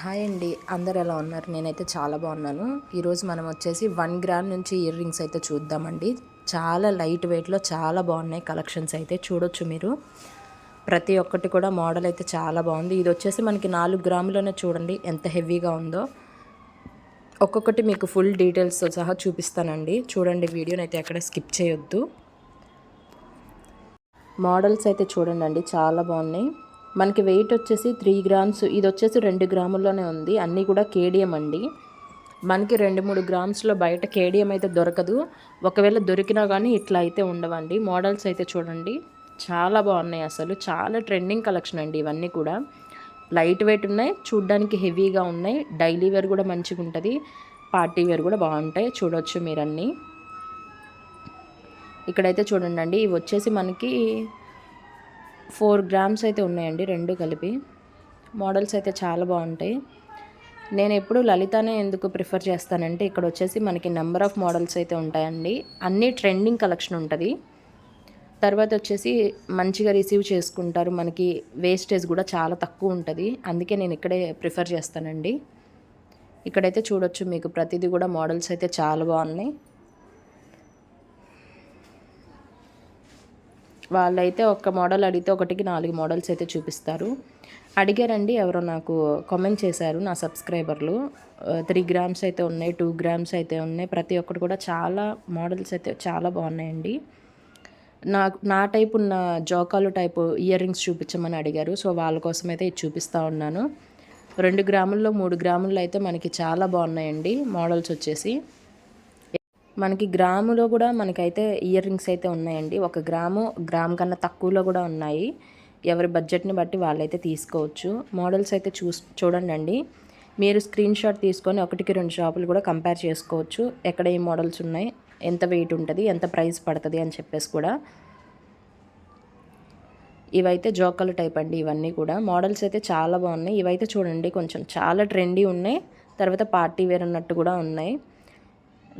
Hi అండి. అందరు ఎలా ఉన్నారు? నేనైతే చాలా బాగున్నాను. ఈరోజు మనం వచ్చేసి వన్ గ్రామ్ నుంచి ఇయర్ రింగ్స్ అయితే చూద్దామండి. చాలా లైట్ వెయిట్లో చాలా బాగున్నాయి కలెక్షన్స్ అయితే. చూడొచ్చు మీరు. ప్రతి ఒక్కటి కూడా మోడల్ అయితే చాలా బాగుంది. ఇది వచ్చేసి మనకి నాలుగు గ్రాములోనే చూడండి ఎంత హెవీగా ఉందో. ఒక్కొక్కటి మీకు ఫుల్ డీటెయిల్స్తో సహా చూపిస్తానండి. చూడండి వీడియోని అయితే ఎక్కడ స్కిప్ చేయొద్దు. మోడల్స్ అయితే చూడండి అండి చాలా బాగున్నాయి. మనకి వెయిట్ వచ్చేసి త్రీ గ్రామ్స్ ఇది వచ్చేసి రెండు గ్రాముల్లోనే ఉంది. అన్నీ కూడా కేడియం అండి. మనకి రెండు మూడు గ్రామ్స్లో బయట కేడియం అయితే దొరకదు. ఒకవేళ దొరికినా కానీ ఇట్లా అయితే ఉండవండి. మోడల్స్ అయితే చూడండి. చాలా బాగున్నాయి అసలు. చాలా ట్రెండింగ్ కలెక్షన్ అండి ఇవన్నీ కూడా. లైట్ వెయిట్ ఉన్నాయి. చూడ్డానికి హెవీగా ఉన్నాయి. డైలీ వేర్ కూడా మంచిగా ఉంటుంది. పార్టీ వేర్ కూడా బాగుంటాయి. చూడొచ్చు మీరన్నీ. ఇక్కడైతే చూడండి అండి ఇవి వచ్చేసి మనకి ఫోర్ గ్రామ్స్ అయితే ఉన్నాయండి రెండు కలిపి. మోడల్స్ అయితే చాలా బాగుంటాయి. నేను ఎప్పుడు లలితానే ఎందుకు ప్రిఫర్ చేస్తానంటే ఇక్కడ వచ్చేసి మనకి నెంబర్ ఆఫ్ మోడల్స్ అయితే ఉంటాయండి. అన్నీ ట్రెండింగ్ కలెక్షన్ ఉంటుంది. తర్వాత వచ్చేసి మంచిగా రిసీవ్ చేసుకుంటారు. మనకి వేస్టేజ్ కూడా చాలా తక్కువ ఉంటుంది. అందుకే నేను ఇక్కడే ప్రిఫర్ చేస్తానండి. ఇక్కడైతే చూడొచ్చు మీకు ప్రతిదీ కూడా మోడల్స్ అయితే చాలా బాగున్నాయి. వాళ్ళైతే ఒక మోడల్ అడిగితే ఒకటికి నాలుగు మోడల్స్ అయితే చూపిస్తారు. అడిగారండి ఎవరో నాకు కామెంట్ చేశారు నా సబ్స్క్రైబర్లు. త్రీ గ్రామ్స్ అయితే ఉన్నాయి టూ గ్రామ్స్ అయితే ఉన్నాయి. ప్రతి ఒక్కటి కూడా చాలా మోడల్స్ అయితే చాలా బాగున్నాయండి. నా నా టైప్ ఉన్న జోకాలు టైపు ఇయర్ రింగ్స్ చూపించమని అడిగారు సో వాళ్ళ కోసం అయితే ఇది చూపిస్తూ ఉన్నాను. రెండు గ్రాముల్లో మూడు గ్రాముల్లో అయితే మనకి చాలా బాగున్నాయండి మోడల్స్ వచ్చేసి. మనకి గ్రాములో కూడా మనకైతే ఇయర్ రింగ్స్ అయితే ఉన్నాయండి. ఒక గ్రాము గ్రామ్ కన్నా తక్కువలో కూడా ఉన్నాయి. ఎవరి బడ్జెట్ని బట్టి వాళ్ళైతే తీసుకోవచ్చు. మోడల్స్ అయితే చూ చూడండి అండి మీరు స్క్రీన్ షాట్ తీసుకొని ఒకటికి రెండు షాపులు కూడా కంపేర్ చేసుకోవచ్చు. ఎక్కడ ఏ మోడల్స్ ఉన్నాయి ఎంత వెయిట్ ఉంటుంది ఎంత ప్రైస్ పడుతుంది అని చెప్పేసి కూడా. ఇవైతే జోకల్ టైప్ అండి ఇవన్నీ కూడా. మోడల్స్ అయితే చాలా బాగున్నాయి. ఇవైతే చూడండి కొంచెం చాలా ట్రెండీ ఉన్నాయి. తర్వాత పార్టీ వేర్ అన్నట్టు కూడా ఉన్నాయి.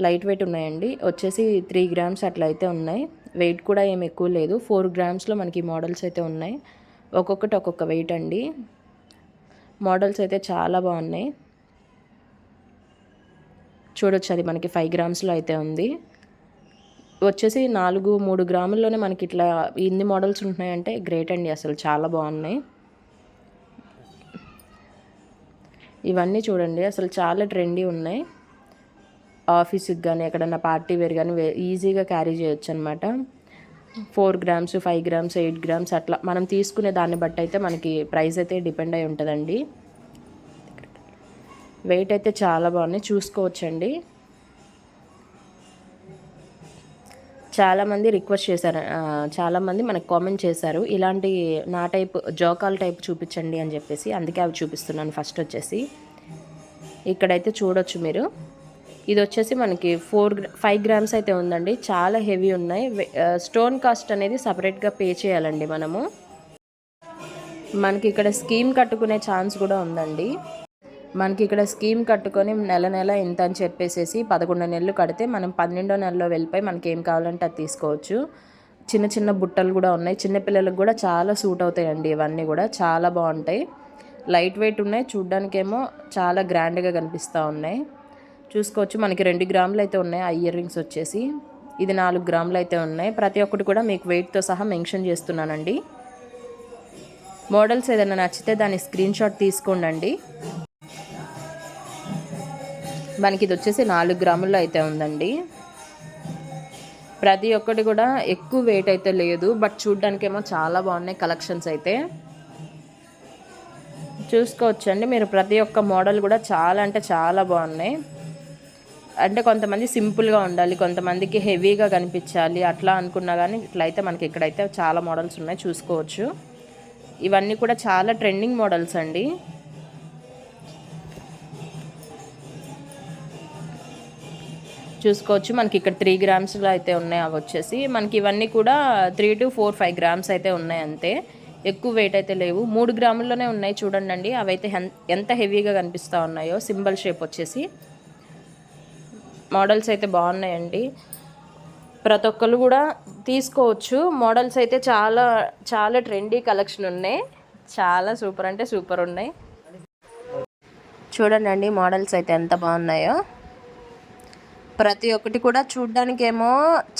లైట్ వెయిట్ ఉన్నాయండి. వచ్చేసి త్రీ గ్రామ్స్ అట్లా అయితే ఉన్నాయి. వెయిట్ కూడా ఏం ఎక్కువ లేదు. ఫోర్ గ్రామ్స్లో మనకి మోడల్స్ అయితే ఉన్నాయి. ఒక్కొక్కటి ఒక్కొక్క వెయిట్ అండి. మోడల్స్ అయితే చాలా బాగున్నాయి. చూడొచ్చు అది మనకి ఫైవ్ గ్రామ్స్లో అయితే ఉంది. వచ్చేసి నాలుగు మూడు గ్రాముల్లోనే మనకి ఇట్లా ఇన్ని మోడల్స్ ఉంటున్నాయంటే గ్రేట్ అండి అసలు. చాలా బాగున్నాయి. ఇవన్నీ చూడండి. అసలు చాలా ట్రెండీ ఉన్నాయి. ఆఫీస్కి కానీ ఎక్కడన్నా పార్టీ వేర్ కానీ ఈజీగా క్యారీ చేయొచ్చు అనమాట four grams five grams eight grams అట్లా మనం తీసుకునే దాన్ని బట్టి అయితే మనకి ప్రైస్ అయితే డిపెండ్ అయి ఉంటుందండి. వెయిట్ అయితే చాలా బాగున్నాయి. చూసుకోవచ్చండి. చాలామంది రిక్వెస్ట్ చేశారు. చాలామంది మనకు కామెంట్ చేశారు. ఇలాంటి నా టైప్ జోకాల్ టైప్ చూపించండి అని చెప్పేసి అందుకే అవి చూపిస్తున్నాను ఫస్ట్ వచ్చేసి. ఇక్కడైతే చూడొచ్చు మీరు. ఇది వచ్చేసి మనకి ఫోర్ ఫైవ్ గ్రామ్స్ అయితే ఉందండి. చాలా హెవీ ఉన్నాయి. స్టోన్ కాస్ట్ అనేది సపరేట్గా పే చేయాలండి మనము. మనకి ఇక్కడ స్కీమ్ కట్టుకునే ఛాన్స్ కూడా ఉందండి. మనకి ఇక్కడ స్కీమ్ కట్టుకొని నెల నెల ఇంత అని చెప్పేసేసి పదకొండు నెలలు కడితే మనం పన్నెండో నెలలో వెళ్ళిపోయి మనకి ఏం కావాలంటే అది తీసుకోవచ్చు. చిన్న చిన్న బుట్టలు కూడా ఉన్నాయి. చిన్నపిల్లలకు కూడా చాలా సూట్ అవుతాయండి ఇవన్నీ కూడా. చాలా బాగుంటాయి. లైట్ వెయిట్ ఉన్నాయి. చూడ్డానికేమో చాలా గ్రాండ్గా కనిపిస్తూ ఉన్నాయి. చూసుకోవచ్చు. మనకి రెండు గ్రాములు అయితే ఉన్నాయి. ఆ ఇయర్ రింగ్స్ వచ్చేసి. ఇది నాలుగు గ్రాములు అయితే ఉన్నాయి. ప్రతి ఒక్కటి కూడా మీకు వెయిట్తో సహా మెన్షన్ చేస్తున్నానండి. మోడల్స్ ఏదైనా నచ్చితే దాని స్క్రీన్ షాట్ తీసుకోండి మనకి ఇది వచ్చేసి నాలుగు గ్రాముల్లో అయితే ఉందండి. ప్రతి ఒక్కటి కూడా ఎక్కువ వెయిట్ అయితే లేదు. బట్ చూడ్డానికేమో చాలా బాగున్నాయి కలెక్షన్స్ అయితే. చూసుకోవచ్చండి. మీరు ప్రతి ఒక్క మోడల్ కూడా చాలా అంటే చాలా బాగున్నాయి. అంటే కొంతమంది సింపుల్గా ఉండాలి కొంతమందికి హెవీగా కనిపించాలి అట్లా అనుకున్నా కానీ ఇట్లయితే మనకి ఇక్కడైతే చాలా మోడల్స్ ఉన్నాయి చూసుకోవచ్చు. ఇవన్నీ కూడా చాలా ట్రెండింగ్ మోడల్స్ అండి. చూసుకోవచ్చు మనకి ఇక్కడ త్రీ గ్రామ్స్లో అయితే ఉన్నాయి అవి వచ్చేసి. మనకి ఇవన్నీ కూడా three to four five grams అయితే ఉన్నాయి అంతే. ఎక్కువ వెయిట్ అయితే లేవు. మూడు గ్రాముల్లోనే ఉన్నాయి చూడండి అండి అవైతే ఎంత హెవీగా కనిపిస్తూ ఉన్నాయో సింబల్ షేప్ వచ్చేసి. మోడల్స్ అయితే బాగున్నాయండి. ప్రతి ఒక్కరు కూడా తీసుకోవచ్చు. మోడల్స్ అయితే చాలా చాలా ట్రెండీ కలెక్షన్ ఉన్నాయి. చాలా సూపర్ అంటే సూపర్ ఉన్నాయి. చూడండి మోడల్స్ అయితే ఎంత బాగున్నాయో. ప్రతి ఒక్కటి కూడా చూడ్డానికి ఏమో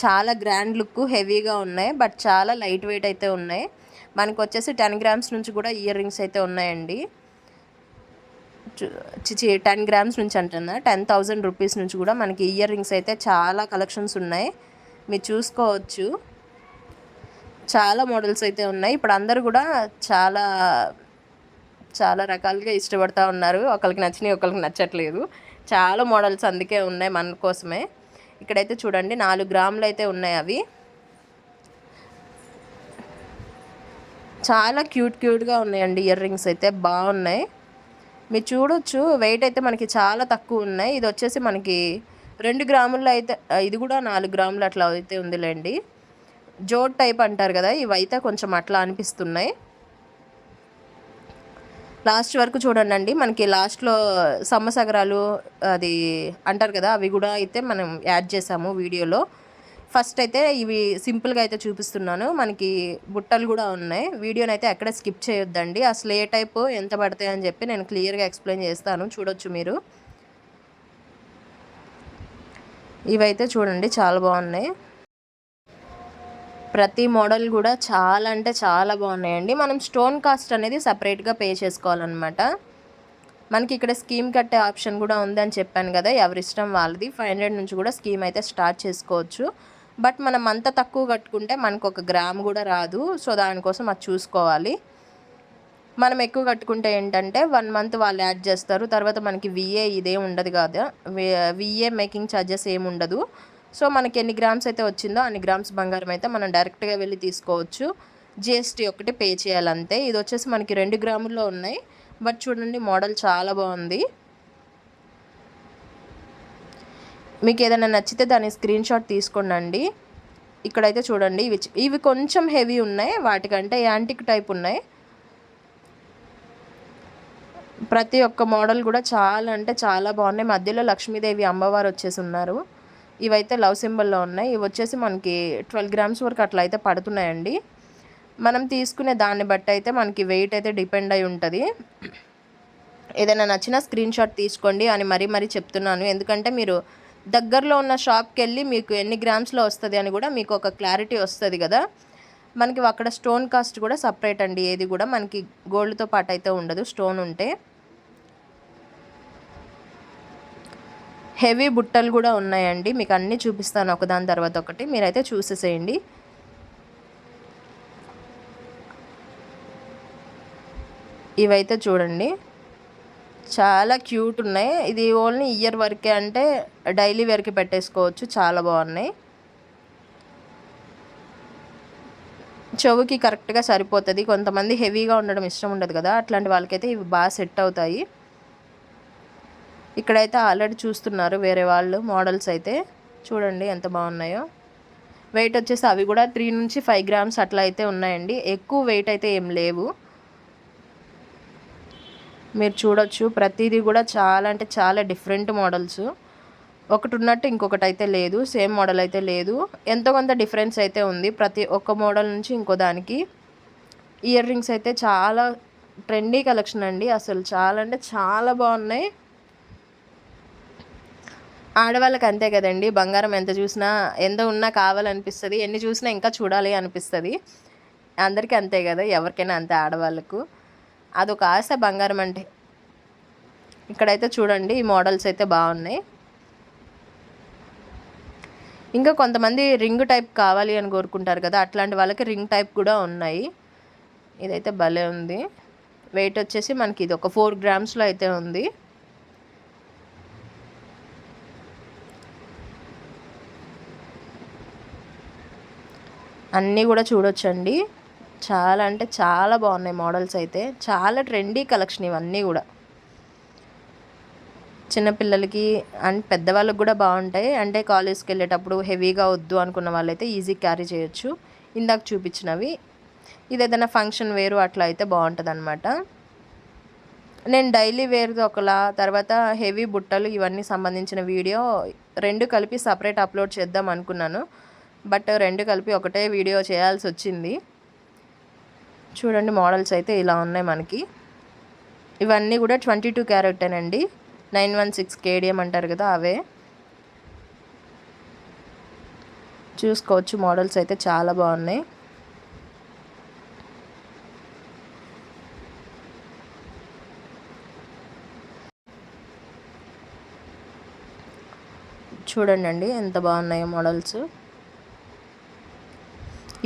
చాలా గ్రాండ్ లుక్ హెవీగా ఉన్నాయి. బట్ చాలా లైట్ వెయిట్ అయితే ఉన్నాయి. మనకు వచ్చేసి టెన్ గ్రామ్స్ నుంచి కూడా ఇయర్ రింగ్స్ అయితే ఉన్నాయండి. చిచి టెన్ గ్రామ్స్ నుంచి అంటున్నా. టెన్ థౌజండ్ రూపీస్ నుంచి కూడా మనకి ఇయర్ రింగ్స్ అయితే చాలా కలెక్షన్స్ ఉన్నాయి. మీరు చూసుకోవచ్చు. చాలా మోడల్స్ అయితే ఉన్నాయి. ఇప్పుడు అందరూ కూడా చాలా చాలా రకాలుగా ఇష్టపడతా ఉన్నారు. ఒకరికి నచ్చినవి ఒకరికి నచ్చట్లేదు. చాలా మోడల్స్ అందుకే ఉన్నాయి మన కోసమే. ఇక్కడైతే చూడండి నాలుగు గ్రాములు అయితే ఉన్నాయి అవి. చాలా క్యూట్ క్యూట్గా ఉన్నాయండి ఇయర్ రింగ్స్ అయితే. బాగున్నాయి. మీరు చూడొచ్చు. వెయిట్ అయితే మనకి చాలా తక్కువ ఉన్నాయి. ఇది వచ్చేసి మనకి రెండు గ్రాముల్లో అయితే ఇది కూడా నాలుగు గ్రాములు అట్లా అయితే ఉందిలేండి. జోడ్ టైప్ అంటారు కదా ఇవైతే కొంచెం అట్లా అనిపిస్తున్నాయి. లాస్ట్ వరకు చూడండి మనకి లాస్ట్లో సమ్మసగరాలు అది అంటారు కదా అవి కూడా అయితే మనం యాడ్ చేసాము వీడియోలో. ఫస్ట్ అయితే ఇవి సింపుల్గా అయితే చూపిస్తున్నాను. మనకి బుట్టలు కూడా ఉన్నాయి. వీడియోని అయితే ఎక్కడ స్కిప్ చేయొద్దండి. అసలు ఏ టైప్ ఎంత పడతాయి అని చెప్పి నేను క్లియర్గా ఎక్స్ప్లెయిన్ చేస్తాను. చూడొచ్చు మీరు. ఇవైతే చూడండి చాలా బాగున్నాయి. ప్రతి మోడల్ కూడా చాలా అంటే చాలా బాగున్నాయండి. మనం స్టోన్ కాస్ట్ అనేది సపరేట్గా పే చేసుకోవాలన్నమాట. మనకి ఇక్కడ స్కీమ్ కట్టే ఆప్షన్ కూడా ఉందని చెప్పాను కదా ఎవరిష్టం వాళ్ళది. ఫైవ్ హండ్రెడ్ నుంచి కూడా స్కీమ్ అయితే స్టార్ట్ చేసుకోవచ్చు. బట్ మనం అంత తక్కువ కట్టుకుంటే మనకు ఒక గ్రామ్ కూడా రాదు. సో దానికోసం అది చూసుకోవాలి. మనం ఎక్కువ కట్టుకుంటే ఏంటంటే వన్ మంత్ వాళ్ళు యాడ్ చేస్తారు. తర్వాత మనకి విఏ ఇదే ఉండదు కాదు. విఏ మేకింగ్ ఛార్జెస్ ఏమి ఉండదు. సో మనకి ఎన్ని గ్రామ్స్ అయితే వచ్చిందో అన్ని గ్రామ్స్ బంగారం అయితే మనం డైరెక్ట్గా వెళ్ళి తీసుకోవచ్చు. జిఎస్టీ ఒకటి పే చేయాలంతే. ఇది వచ్చేసి మనకి రెండు గ్రాముల్లో ఉన్నాయి. బట్ చూడండి మోడల్ చాలా బాగుంది. మీకు ఏదైనా నచ్చితే దాని స్క్రీన్ షాట్ తీసుకోండి ఇక్కడైతే చూడండి ఇవి ఇవి కొంచెం హెవీ ఉన్నాయి వాటికంటే యాంటిక్ టైప్ ఉన్నాయి. ప్రతి ఒక్క మోడల్ కూడా చాలా అంటే చాలా బాగున్నాయి. మధ్యలో లక్ష్మీదేవి అమ్మవారు వచ్చేసి ఉన్నారు. ఇవైతే లవ్ సింబల్లో ఉన్నాయి. ఇవి వచ్చేసి మనకి ట్వెల్వ్ గ్రామ్స్ వరకు అట్లా అయితే పడుతున్నాయండి. మనం తీసుకునే దాన్ని బట్టి అయితే మనకి వెయిట్ అయితే డిపెండ్ అయి ఉంటుంది. ఏదైనా నచ్చిన స్క్రీన్ షాట్ తీసుకోండి అని మరీ మరీ చెప్తున్నాను. ఎందుకంటే మీరు దగ్గరలో ఉన్న షాప్కి వెళ్ళి మీకు ఎన్ని గ్రామ్స్లో వస్తుంది అని కూడా మీకు ఒక క్లారిటీ వస్తుంది కదా. మనకి అక్కడ స్టోన్ కాస్ట్ కూడా సపరేట్ అండి. ఏది కూడా మనకి గోల్డ్తో పాటు అయితే ఉండదు. స్టోన్ ఉంటే హెవీ బుట్టలు కూడా ఉన్నాయండి. మీకు అన్నీ చూపిస్తాను ఒకదాని తర్వాత ఒకటి. మీరైతే చూసేసేయండి. ఇవైతే చూడండి. చాలా క్యూట్ ఉన్నాయి. ఇది ఓన్లీ ఇయర్ వరకే అంటే డైలీ వేర్కి పెట్టేసుకోవచ్చు. చాలా బాగున్నాయి. చెవుకి కరెక్ట్గా సరిపోతుంది. కొంతమంది హెవీగా ఉండడం ఇష్టం ఉండదు కదా. అట్లాంటి వాళ్ళకైతే ఇవి బాగా సెట్ అవుతాయి. ఇక్కడైతే ఆల్రెడీ చూస్తున్నారు వేరే వాళ్ళు మోడల్స్ అయితే. చూడండి ఎంత బాగున్నాయో. వెయిట్ వచ్చేసి అవి కూడా త్రీ నుంచి ఫైవ్ గ్రామ్స్ అట్లా అయితే ఉన్నాయండి. ఎక్కువ వెయిట్ అయితే ఏం లేవు. మీరు చూడొచ్చు. ప్రతిదీ కూడా చాలా అంటే చాలా డిఫరెంట్ మోడల్స్ ఒకటి ఉన్నట్టు ఇంకొకటి అయితే లేదు. సేమ్ మోడల్ అయితే లేదు. ఎంతో కొంత డిఫరెన్స్ అయితే ఉంది. ప్రతి ఒక్క మోడల్ నుంచి ఇంకో దానికి. ఇయర్ రింగ్స్ అయితే చాలా ట్రెండీ కలెక్షన్ అండి. అసలు చాలా అంటే చాలా బాగున్నాయి. ఆడవాళ్ళకి అంతే కదండి. బంగారం ఎంత చూసినా ఎంత ఉన్నా కావాలనిపిస్తుంది. ఎన్ని చూసినా ఇంకా చూడాలి అనిపిస్తుంది. అందరికీ అంతే కదా. ఎవరికైనా అంతే ఆడవాళ్ళకు. అదొక ఆశ బంగారం అంటే. ఇక్కడైతే చూడండి ఈ మోడల్స్ అయితే బాగున్నాయి. ఇంకా కొంతమంది రింగ్ టైప్ కావాలి అని కోరుకుంటారు కదా అట్లాంటి వాళ్ళకి రింగ్ టైప్ కూడా ఉన్నాయి. ఇదైతే భలే ఉంది. వెయిట్ వచ్చేసి మనకి ఇది ఒక ఫోర్ గ్రామ్స్లో అయితే ఉంది. అన్నీ కూడా చూడొచ్చండి. చాలా అంటే చాలా బాగున్నాయి మోడల్స్ అయితే. చాలా ట్రెండీ కలెక్షన్ ఇవన్నీ కూడా. చిన్నపిల్లలకి అండ్ పెద్దవాళ్ళకి కూడా బాగుంటాయి. అంటే కాలేజ్కి వెళ్ళేటప్పుడు హెవీగా వద్దు అనుకున్న వాళ్ళైతే ఈజీ క్యారీ చేయొచ్చు. ఇందాక చూపించినవి. ఇది ఏదైనా ఫంక్షన్ వేరు అట్లా అయితే బాగుంటుంది అనమాట నేను డైలీ వేర్ది ఒకలా తర్వాత హెవీ బుట్టలు ఇవన్నీ సంబంధించిన వీడియో రెండు కలిపి సపరేట్ అప్లోడ్ చేద్దాం అనుకున్నాను. బట్ రెండు కలిపి ఒకటే వీడియో చేయాల్సి వచ్చింది. చూడండి మోడల్స్ అయితే ఇలా ఉన్నాయి మనకి. ఇవన్నీ కూడా ట్వంటీ టూ క్యారెట్టేనండి. నైన్ వన్ సిక్స్ కేడిఎం అంటారు కదా అవే. చూసుకోవచ్చు మోడల్స్ అయితే చాలా బాగున్నాయి. చూడండి అండి ఎంత బాగున్నాయో మోడల్స్.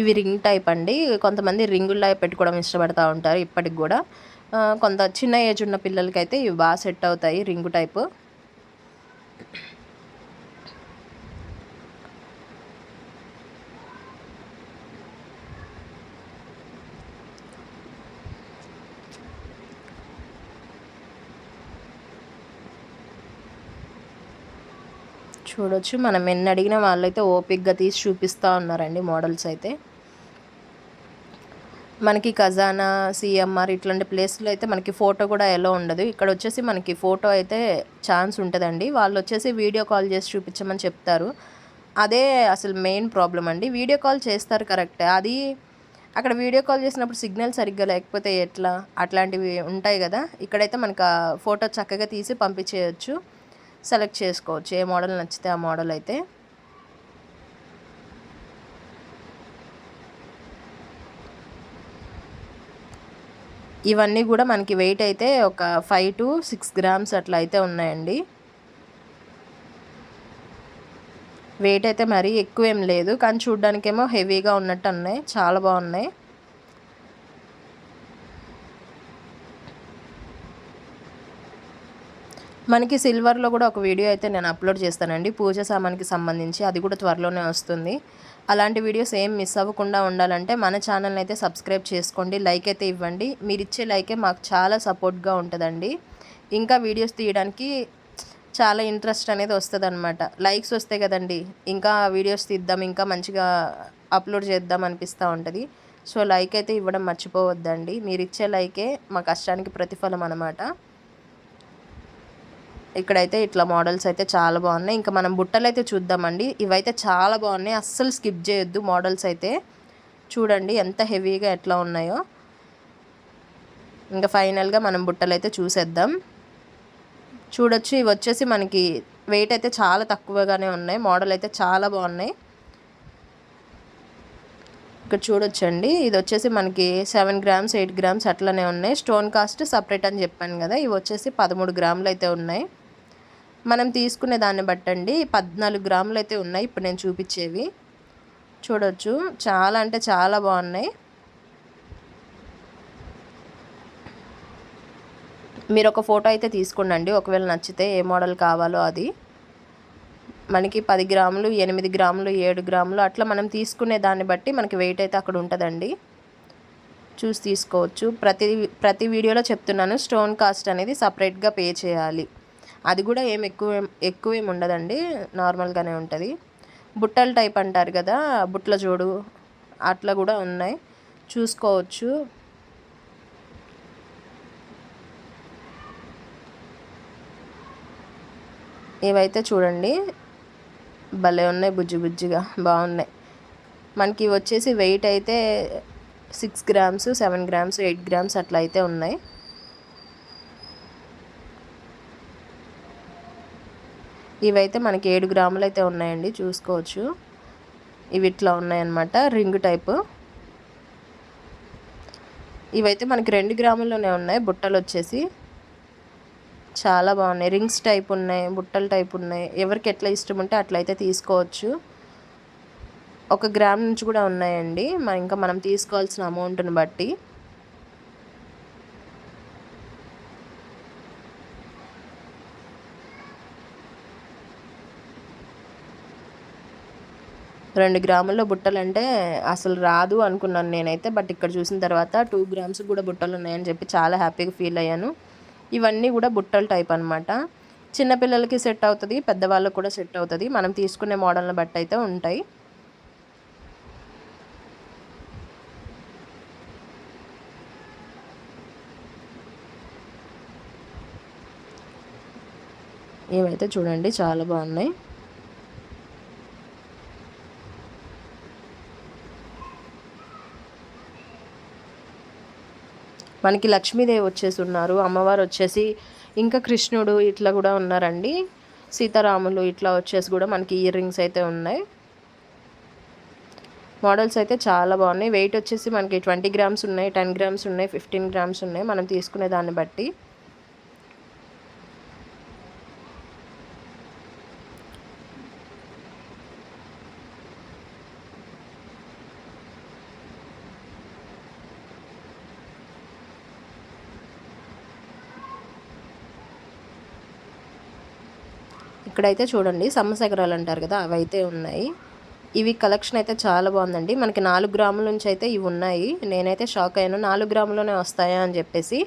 ఇవి రింగ్ టైప్ అండి. కొంతమంది రింగుల్లో పెట్టుకోవడం ఇష్టపడతా ఉంటారు ఇప్పటికి కూడా. కొంత చిన్న ఏజ్ ఉన్న పిల్లలకైతే ఇవి బాగా సెట్ అవుతాయి రింగు టైపు. చూడొచ్చు. మనం ఎన్ని అడిగిన వాళ్ళైతే ఓపిక్గా తీసి చూపిస్తూ ఉన్నారండి మోడల్స్ అయితే. మనకి ఖజానా సిఎంఆర్ ఇట్లాంటి ప్లేస్లో అయితే మనకి ఫోటో కూడా ఎలా ఉండదు. ఇక్కడ వచ్చేసి మనకి ఫోటో అయితే ఛాన్స్ ఉంటుందండి. వాళ్ళు వచ్చేసి వీడియో కాల్ చేసి చూపించమని చెప్తారు. అదే అసలు మెయిన్ ప్రాబ్లం అండి. వీడియో కాల్ చేస్తారు కరెక్ట్ అది అక్కడ వీడియో కాల్ చేసినప్పుడు సిగ్నల్ సరిగ్గా లేకపోతే ఎట్లా? అట్లాంటివి ఉంటాయి కదా. ఇక్కడైతే మనకు ఫోటో చక్కగా తీసి పంపించేయచ్చు. సెలెక్ట్ చేసుకోవచ్చు. ఏ మోడల్ నచ్చితే ఆ మోడల్ అయితే. ఇవన్నీ కూడా మనకి వెయిట్ అయితే ఒక ఫైవ్ టు సిక్స్ గ్రామ్స్ అట్లా అయితే ఉన్నాయండి. వెయిట్ అయితే మరీ ఎక్కువ ఏం లేదు. కానీ చూడ్డానికేమో హెవీగా ఉన్నట్టు ఉన్నాయి. చాలా బాగున్నాయి. మనకి సిల్వర్లో కూడా ఒక వీడియో అయితే నేను అప్లోడ్ చేస్తానండి. పూజ సామాన్కి సంబంధించి అది కూడా త్వరలోనే వస్తుంది. అలాంటి వీడియోస్ ఏం మిస్ అవ్వకుండా ఉండాలంటే మన ఛానల్ని అయితే సబ్స్క్రైబ్ చేసుకోండి. లైక్ అయితే ఇవ్వండి. మీరు ఇచ్చే లైకే మాకు చాలా సపోర్ట్గా ఉంటుందండి. ఇంకా వీడియోస్ తీయడానికి చాలా ఇంట్రెస్ట్ అనేది వస్తుంది అనమాట లైక్స్ వస్తాయి కదండి ఇంకా వీడియోస్ తీద్దాం ఇంకా మంచిగా అప్లోడ్ చేద్దాం అనిపిస్తూ ఉంటుంది. సో లైక్ అయితే ఇవ్వడం మర్చిపోవద్దండి. మీరు ఇచ్చే లైకే మా కష్టానికి ప్రతిఫలం అనమాట ఇక్కడైతే ఇట్లా మోడల్స్ అయితే చాలా బాగున్నాయి. ఇంకా మనం బుట్టలు అయితే చూద్దామండి. ఇవైతే చాలా బాగున్నాయి. అస్సలు స్కిప్ చేయొద్దు మోడల్స్ అయితే. చూడండి ఎంత హెవీగా ఎట్లా ఉన్నాయో. ఇంకా ఫైనల్గా మనం బుట్టలు అయితే చూసేద్దాం. చూడొచ్చు ఇవి వచ్చేసి మనకి వెయిట్ అయితే చాలా తక్కువగానే ఉన్నాయి. మోడల్ అయితే చాలా బాగున్నాయి. ఇక్కడ చూడొచ్చండి. ఇది వచ్చేసి మనకి సెవెన్ గ్రామ్స్ ఎయిట్ గ్రామ్స్ అట్లనే ఉన్నాయి. స్టోన్ కాస్ట్ సపరేట్ అని చెప్పాను కదా. ఇవి వచ్చేసి పదమూడు గ్రాములు అయితే ఉన్నాయి. మనం తీసుకునే దాన్ని బట్టండి. పద్నాలుగు గ్రాములు అయితే ఉన్నాయి. ఇప్పుడు నేను చూపించేవి. చూడొచ్చు. చాలా అంటే చాలా బాగున్నాయి. మీరు ఒక ఫోటో అయితే తీసుకుండండి. ఒకవేళ నచ్చితే ఏ మోడల్ కావాలో అది. మనకి పది గ్రాములు ఎనిమిది గ్రాములు ఏడు గ్రాములు అట్లా మనం తీసుకునే దాన్ని బట్టి మనకి వెయిట్ అయితే అక్కడ ఉంటుందండి. చూసి తీసుకోవచ్చు. ప్రతి ప్రతి వీడియోలో చెప్తున్నాను. స్టోన్ కాస్ట్ అనేది సపరేట్గా పే చేయాలి. అది కూడా ఏం ఎక్కువ ఎక్కువ ఏమి ఉండదండి నార్మల్గానే ఉంటుంది. బుట్టల టైప్ అంటారు కదా బుట్టల జోడు అట్లా కూడా ఉన్నాయి. చూసుకోవచ్చు. ఇవైతే చూడండి. భలే ఉన్నాయి బుజ్జి బుజ్జిగా బాగున్నాయి. మనకి వచ్చేసి వెయిట్ అయితే six grams seven grams eight grams అట్లా అయితే ఉన్నాయి. ఇవైతే మనకి ఏడు గ్రాములు అయితే ఉన్నాయండి చూసుకోవచ్చు. ఇవి ఇట్లా ఉన్నాయన్నమాట రింగ్ టైపు. ఇవైతే మనకి రెండు గ్రాముల్లోనే ఉన్నాయి బుట్టలు వచ్చేసి. చాలా బాగున్నాయి రింగ్స్ టైప్ ఉన్నాయి బుట్టల టైప్ ఉన్నాయి. ఎవరికి ఎట్లా ఇష్టం ఉంటే అట్లయితే తీసుకోవచ్చు. ఒక గ్రామ్ నుంచి కూడా ఉన్నాయండి ఇంకా మనం తీసుకోవాల్సిన అమౌంట్ని బట్టి. రెండు గ్రాముల్లో బుట్టలు అంటే అసలు రాదు అనుకున్నాను నేనైతే. బట్ ఇక్కడ చూసిన తర్వాత టూ గ్రామ్స్ కూడా బుట్టలు ఉన్నాయని చెప్పి చాలా హ్యాపీగా ఫీల్ అయ్యాను. ఇవన్నీ కూడా బుట్టల టైప్ అనమాట చిన్నపిల్లలకి సెట్ అవుతుంది పెద్దవాళ్ళకి కూడా సెట్ అవుతుంది. మనం తీసుకునే మోడల్ని బట్టి అయితే ఉంటాయి. ఏవైతే చూడండి చాలా బాగున్నాయి. మనకి లక్ష్మీదేవి వచ్చేసి ఉన్నారు అమ్మవారు వచ్చేసి ఇంకా కృష్ణుడు ఇట్లా కూడా ఉన్నారండి. సీతారాములు ఇట్లా వచ్చేసి కూడా మనకి ఇయర్ రింగ్స్ అయితే ఉన్నాయి. మోడల్స్ అయితే చాలా బాగున్నాయి. వెయిట్ వచ్చేసి మనకి ట్వంటీ గ్రామ్స్ ఉన్నాయి టెన్ గ్రామ్స్ ఉన్నాయి ఫిఫ్టీన్ గ్రామ్స్ ఉన్నాయి. మనం తీసుకునే దాన్ని బట్టి ఇక్కడైతే చూడండి సమ్మసగరాలు అంటారు కదా అవి అయితే ఉన్నాయి. ఇవి కలెక్షన్ అయితే చాలా బాగుందండి. మనకి నాలుగు గ్రాముల నుంచి అయితే ఇవి ఉన్నాయి. నేనైతే షాక్ అయ్యాను. నాలుగు గ్రాములోనే వస్తాయా అని చెప్పేసి.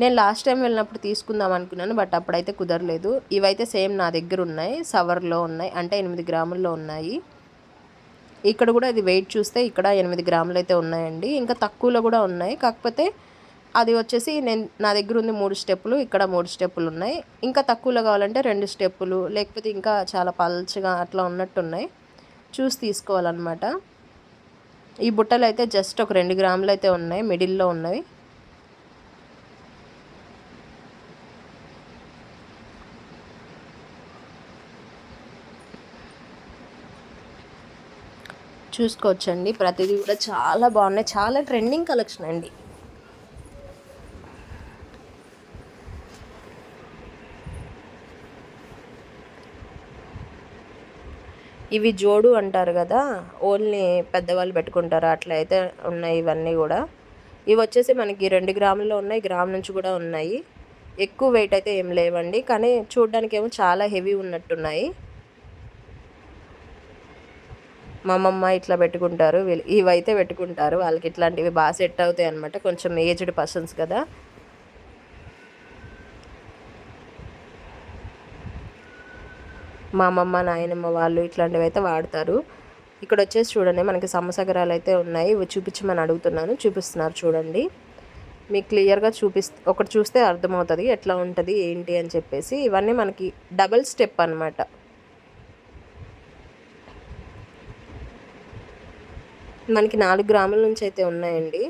నేను లాస్ట్ టైం వెళ్ళినప్పుడు తీసుకుందాం అనుకున్నాను బట్ అప్పుడైతే కుదరలేదు. ఇవైతే సేమ్ నా దగ్గర ఉన్నాయి. సవర్లో ఉన్నాయి. అంటే ఎనిమిది గ్రాముల్లో ఉన్నాయి. ఇక్కడ కూడా ఇది వెయిట్ చూస్తే ఇక్కడ ఎనిమిది గ్రాములు అయితే ఉన్నాయండి. ఇంకా తక్కువలో కూడా ఉన్నాయి. కాకపోతే అది వచ్చేసి నేను నా దగ్గర ఉంది మూడు స్టెప్పులు ఇక్కడ మూడు స్టెప్పులు ఉన్నాయి. ఇంకా తక్కువలో కావాలంటే రెండు స్టెప్పులు లేకపోతే ఇంకా చాలా పల్చగా అట్లా ఉన్నట్టు ఉన్నాయి. చూసి తీసుకోవాలన్నమాట. ఈ బుట్టలు అయితే జస్ట్ ఒక రెండు గ్రాములు అయితే ఉన్నాయి మిడిల్లో ఉన్నవి. చూసుకోవచ్చండి. ప్రతిదీ కూడా చాలా బాగున్నాయి. చాలా ట్రెండింగ్ కలెక్షన్ అండి. ఇవి జోడు అంటారు కదా ఓన్లీ పెద్దవాళ్ళు పెట్టుకుంటారు? అట్లా అయితే ఉన్నాయి ఇవన్నీ కూడా. ఇవి వచ్చేసి మనకి రెండు గ్రాముల్లో ఉన్నాయి గ్రామ్ నుంచి కూడా ఉన్నాయి. ఎక్కువ వెయిట్ అయితే ఏం లేవండి కానీ చూడడానికి ఏమో చాలా హెవీ ఉన్నట్టున్నాయి. మా అమ్మమ్మ ఇట్లా పెట్టుకుంటారు వీళ్ళు ఇవైతే పెట్టుకుంటారు. వాళ్ళకి ఇట్లాంటివి బాగా సెట్ అవుతాయి అనమాట కొంచెం ఏజ్డ్ పర్సన్స్ కదా. మా అమ్మమ్మ నాయనమ్మ వాళ్ళు ఇట్లాంటివి అయితే వాడతారు. ఇక్కడ వచ్చేసి చూడండి మనకి సమసగరాలు అయితే ఉన్నాయి. ఇవి చూపించమని అడుగుతున్నాను. చూపిస్తున్నారు చూడండి. మీకు క్లియర్గా చూపిస్ ఒకటి చూస్తే అర్థమవుతుంది ఎట్లా ఉంటుంది ఏంటి అని చెప్పేసి. ఇవన్నీ మనకి డబల్ స్టెప్ అనమాట మనకి నాలుగు గ్రాముల నుంచి అయితే ఉన్నాయండి.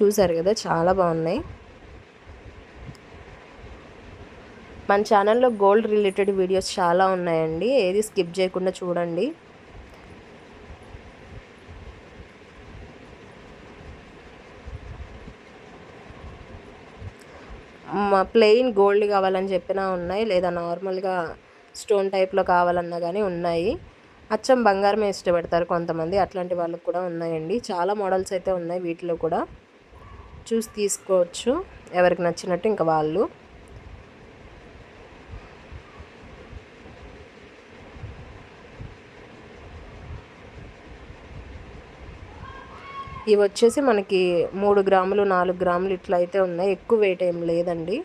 చూసారు కదా చాలా బాగున్నాయి. మన ఛానల్లో గోల్డ్ రిలేటెడ్ వీడియోస్ చాలా ఉన్నాయండి. ఏది స్కిప్ చేయకుండా చూడండి. ప్లెయిన్ గోల్డ్ కావాలని చెప్పినా ఉన్నాయి లేదా నార్మల్గా స్టోన్ టైప్లో కావాలన్నా కానీ ఉన్నాయి. అచ్చం బంగారమే ఇష్టపడతారు కొంతమంది అట్లాంటి వాళ్ళకి కూడా ఉన్నాయండి. చాలా మోడల్స్ అయితే ఉన్నాయి వీటిలో కూడా. చూసి తీసుకోవచ్చు. ఎవరికి నచ్చినట్టు ఇంకా వాళ్ళు. ఇవి వచ్చేసి మనకి మూడు గ్రాములు నాలుగు గ్రాములు ఇట్లా అయితే ఉన్నాయి. ఎక్కువ వెయిట్ ఏం లేదండి.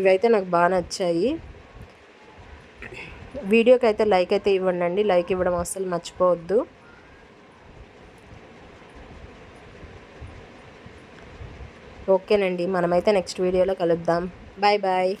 ఇవైతే నాకు బాగా నచ్చాయి. వీడియోకి అయితే లైక్ అయితే ఇవ్వండి లైక్ ఇవ్వడం అస్సలు మర్చిపోవద్దు. ఓకేనండి మనమైతే నెక్స్ట్ వీడియోలో కలుద్దాం. Bye bye.